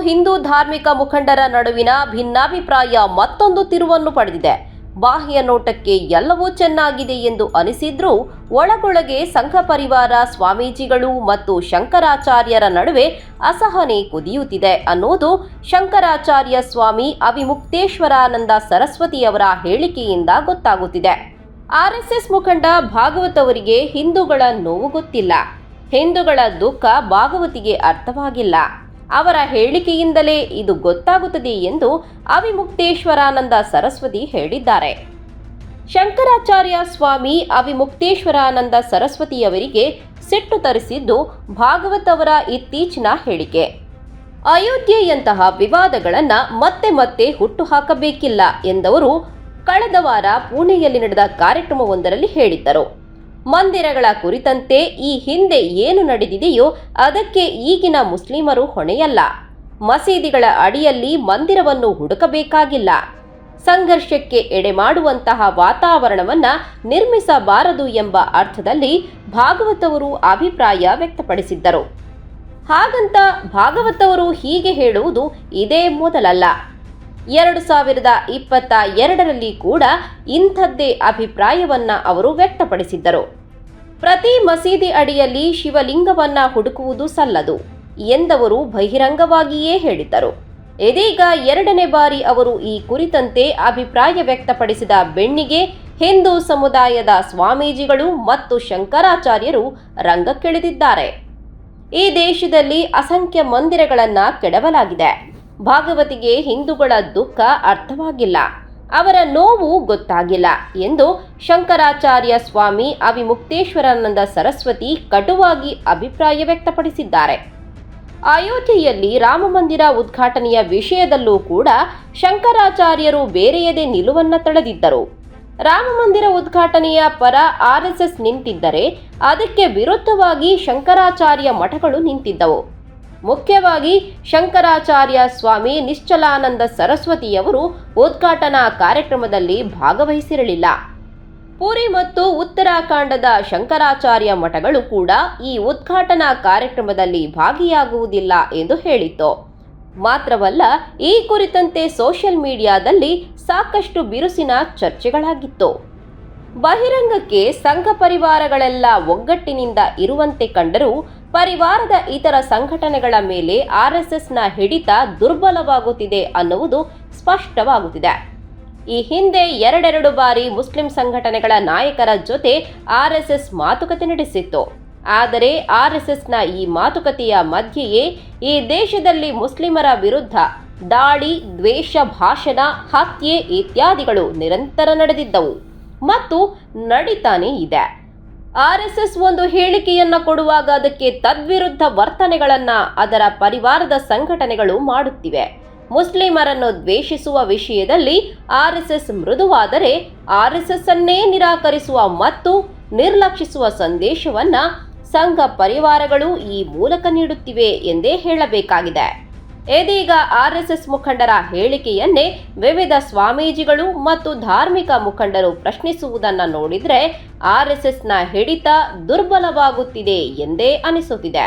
ಹಿಂದೂ ಧಾರ್ಮಿಕ ಮುಖಂಡರ ನಡುವಿನ ಭಿನ್ನಾಭಿಪ್ರಾಯ ಮತ್ತೊಂದು ತಿರುವನ್ನು ಪಡೆದಿದೆ. ಬಾಹ್ಯ ನೋಟಕ್ಕೆ ಎಲ್ಲವೂ ಚೆನ್ನಾಗಿದೆ ಎಂದು ಅನಿಸಿದ್ರೂ ಒಳಗೊಳಗೆ ಸಂಘ ಪರಿವಾರ, ಸ್ವಾಮೀಜಿಗಳು ಮತ್ತು ಶಂಕರಾಚಾರ್ಯರ ನಡುವೆ ಅಸಹನೆ ಕುದಿಯುತ್ತಿದೆ ಅನ್ನುವುದು ಶಂಕರಾಚಾರ್ಯ ಸ್ವಾಮಿ ಅವಿಮುಕ್ತೇಶ್ವರಾನಂದ ಸರಸ್ವತಿಯವರ ಹೇಳಿಕೆಯಿಂದ ಗೊತ್ತಾಗುತ್ತಿದೆ. ಆರ್ಎಸ್ಎಸ್ ಮುಖಂಡ ಭಾಗವತ್ ಅವರಿಗೆ ಹಿಂದೂಗಳ ನೋವು ಗೊತ್ತಿಲ್ಲ. ಹಿಂದೂಗಳ ದುಃಖ ಭಾಗವತಿಗೆ ಅರ್ಥವಾಗಿಲ್ಲ. ಅವರ ಹೇಳಿಕೆಯಿಂದಲೇ ಇದು ಗೊತ್ತಾಗುತ್ತದೆ ಎಂದು ಅವಿಮುಕ್ತೇಶ್ವರಾನಂದ ಸರಸ್ವತಿ ಹೇಳಿದ್ದಾರೆ. ಶಂಕರಾಚಾರ್ಯ ಸ್ವಾಮಿ ಅವಿಮುಕ್ತೇಶ್ವರಾನಂದ ಸರಸ್ವತಿಯವರಿಗೆ ಸಿಟ್ಟು ತರಿಸಿದ್ದು ಭಾಗವತ್ ಅವರ ಇತ್ತೀಚಿನ ಹೇಳಿಕೆ. ಅಯೋಧ್ಯೆಯಂತಹ ವಿವಾದಗಳನ್ನು ಮತ್ತೆ ಮತ್ತೆ ಹುಟ್ಟುಹಾಕಬೇಕಿಲ್ಲ ಎಂದವರು ಕಳೆದ ವಾರ ಪುಣೆಯಲ್ಲಿ ನಡೆದ ಕಾರ್ಯಕ್ರಮವೊಂದರಲ್ಲಿ ಹೇಳಿದ್ದರು. ಮಂದಿರಗಳ ಕುರಿತಂತೆ ಈ ಹಿಂದೆ ಏನು ನಡೆದಿದೆಯೋ ಅದಕ್ಕೆ ಈಗಿನ ಮುಸ್ಲಿಮರು ಹೊಣೆಯಲ್ಲ. ಮಸೀದಿಗಳ ಅಡಿಯಲ್ಲಿ ಮಂದಿರವನ್ನು ಹುಡುಕಬೇಕಾಗಿಲ್ಲ. ಸಂಘರ್ಷಕ್ಕೆ ಎಡೆ ಮಾಡುವಂತಹ ವಾತಾವರಣವನ್ನ ನಿರ್ಮಿಸಬಾರದು ಎಂಬ ಅರ್ಥದಲ್ಲಿ ಭಾಗವತವರು ಅಭಿಪ್ರಾಯ ವ್ಯಕ್ತಪಡಿಸಿದ್ದರು. ಹಾಗಂತ ಭಾಗವತವರು ಹೀಗೆ ಹೇಳುವುದು ಇದೇ ಮೊದಲಲ್ಲ. ಎರಡು ಸಾವಿರದ ಇಪ್ಪತ್ತ ಎರಡರಲ್ಲಿ ಕೂಡ ಇಂಥದ್ದೇ ಅಭಿಪ್ರಾಯವನ್ನ ಅವರು ವ್ಯಕ್ತಪಡಿಸಿದ್ದರು. ಪ್ರತಿ ಮಸೀದಿ ಅಡಿಯಲ್ಲಿ ಶಿವಲಿಂಗವನ್ನ ಹುಡುಕುವುದು ಸಲ್ಲದು ಎಂದವರು ಬಹಿರಂಗವಾಗಿಯೇ ಹೇಳಿದ್ದರು. ಇದೀಗ ಎರಡನೇ ಬಾರಿ ಅವರು ಈ ಕುರಿತಂತೆ ಅಭಿಪ್ರಾಯ ವ್ಯಕ್ತಪಡಿಸಿದ ಬೆಣ್ಣಿಗೆ ಹಿಂದೂ ಸಮುದಾಯದ ಸ್ವಾಮೀಜಿಗಳು ಮತ್ತು ಶಂಕರಾಚಾರ್ಯರು ರಂಗಕ್ಕಿಳಿದಿದ್ದಾರೆ. ಈ ದೇಶದಲ್ಲಿ ಅಸಂಖ್ಯ ಮಂದಿರಗಳನ್ನು ಕೆಡವಲಾಗಿದೆ. ಭಾಗವತಿಗೆ ಹಿಂದೂಗಳ ದುಃಖ ಅರ್ಥವಾಗಿಲ್ಲ. ಅವರ ನೋವು ಗೊತ್ತಾಗಿಲ್ಲ ಎಂದು ಶಂಕರಾಚಾರ್ಯ ಸ್ವಾಮಿ ಅವಿಮುಕ್ತೇಶ್ವರಾನಂದ ಸರಸ್ವತಿ ಕಟುವಾಗಿ ಅಭಿಪ್ರಾಯ ವ್ಯಕ್ತಪಡಿಸಿದ್ದಾರೆ. ಅಯೋಧ್ಯೆಯಲ್ಲಿ ರಾಮ ಮಂದಿರ ಉದ್ಘಾಟನೆಯ ವಿಷಯದಲ್ಲೂ ಕೂಡ ಶಂಕರಾಚಾರ್ಯರು ಬೇರೆಯದೇ ನಿಲುವನ್ನ ತಳೆದಿದ್ದರು. ರಾಮ ಮಂದಿರ ಉದ್ಘಾಟನೆಯ ಪರ ಆರ್ಎಸ್ಎಸ್ ನಿಂತಿದ್ದರೆ ಅದಕ್ಕೆ ವಿರುದ್ಧವಾಗಿ ಶಂಕರಾಚಾರ್ಯ ಮಠಗಳು ನಿಂತಿದ್ದವು. ಮುಖ್ಯವಾಗಿ ಶಂಕರಾಚಾರ್ಯ ಸ್ವಾಮಿ ನಿಶ್ಚಲಾನಂದ ಸರಸ್ವತಿಯವರು ಉದ್ಘಾಟನಾ ಕಾರ್ಯಕ್ರಮದಲ್ಲಿ ಭಾಗವಹಿಸಿರಲಿಲ್ಲ. ಪುರಿ ಮತ್ತು ಉತ್ತರಾಖಂಡದ ಶಂಕರಾಚಾರ್ಯ ಮಠಗಳು ಕೂಡ ಈ ಉದ್ಘಾಟನಾ ಕಾರ್ಯಕ್ರಮದಲ್ಲಿ ಭಾಗಿಯಾಗುವುದಿಲ್ಲ ಎಂದು ಹೇಳಿತ್ತು. ಮಾತ್ರವಲ್ಲ, ಈ ಕುರಿತಂತೆ ಸೋಷಿಯಲ್ ಮೀಡಿಯಾದಲ್ಲಿ ಸಾಕಷ್ಟು ಬಿರುಸಿನ ಚರ್ಚೆಗಳಾಗಿತ್ತು. ಬಹಿರಂಗಕ್ಕೆ ಸಂಘ ಪರಿವಾರಗಳೆಲ್ಲ ಒಗ್ಗಟ್ಟಿನಿಂದ ಇರುವಂತೆ ಕಂಡರೂ ಪರಿವಾರದ ಇತರ ಸಂಘಟನೆಗಳ ಮೇಲೆ ಆರ್ಎಸ್ಎಸ್ನ ಹಿಡಿತ ದುರ್ಬಲವಾಗುತ್ತಿದೆ ಅನ್ನುವುದು ಸ್ಪಷ್ಟವಾಗುತ್ತಿದೆ. ಈ ಹಿಂದೆ ಎರಡೆರಡು ಬಾರಿ ಮುಸ್ಲಿಂ ಸಂಘಟನೆಗಳ ನಾಯಕರ ಜೊತೆ ಆರ್ಎಸ್ಎಸ್ ಮಾತುಕತೆ ನಡೆಸಿತ್ತು. ಆದರೆ ಆರ್ಎಸ್ಎಸ್ನ ಈ ಮಾತುಕತೆಯ ಮಧ್ಯೆಯೇ ಈ ದೇಶದಲ್ಲಿ ಮುಸ್ಲಿಮರ ವಿರುದ್ಧ ದಾಳಿ, ದ್ವೇಷ, ಭಾಷಣ, ಹತ್ಯೆ ಇತ್ಯಾದಿಗಳು ನಿರಂತರ ನಡೆದಿದ್ದವು. ಮತ್ತು ನಡೀತಾನೇ ಇದೆ. ಆರ್ಎಸ್ಎಸ್ ಒಂದು ಹೇಳಿಕೆಯನ್ನ ಕೊಡುವಾಗ ಅದಕ್ಕೆ ತದ್ವಿರುದ್ಧ ವರ್ತನೆಗಳನ್ನ ಅದರ ಪರಿವಾರದ ಸಂಘಟನೆಗಳು ಮಾಡುತ್ತಿವೆ. ಮುಸ್ಲಿಮರನ್ನು ದ್ವೇಷಿಸುವ ವಿಷಯದಲ್ಲಿ ಆರ್ಎಸ್ಎಸ್ ಮೃದುವಾದರೆ ಆರ್ಎಸ್ಎಸ್ ಅನ್ನೇ ನಿರಾಕರಿಸುವ ಮತ್ತು ನಿರ್ಲಕ್ಷಿಸುವ ಸಂದೇಶವನ್ನ ಸಂಘ ಪರಿವಾರಗಳು ಈ ಮೂಲಕ ನೀಡುತ್ತಿವೆ ಎಂದೇ ಹೇಳಬೇಕಾಗಿದೆ. ಇದೀಗ ಆರ್ಎಸ್ಎಸ್ ಮುಖಂಡರ ಹೇಳಿಕೆಯನ್ನೇ ವಿವಿಧ ಸ್ವಾಮೀಜಿಗಳು ಮತ್ತು ಧಾರ್ಮಿಕ ಮುಖಂಡರು ಪ್ರಶ್ನಿಸುವುದನ್ನು ನೋಡಿದರೆ ಆರ್ಎಸ್ಎಸ್ನ ಹಿಡಿತ ದುರ್ಬಲವಾಗುತ್ತಿದೆ ಎಂದೇ ಅನಿಸುತ್ತಿದೆ.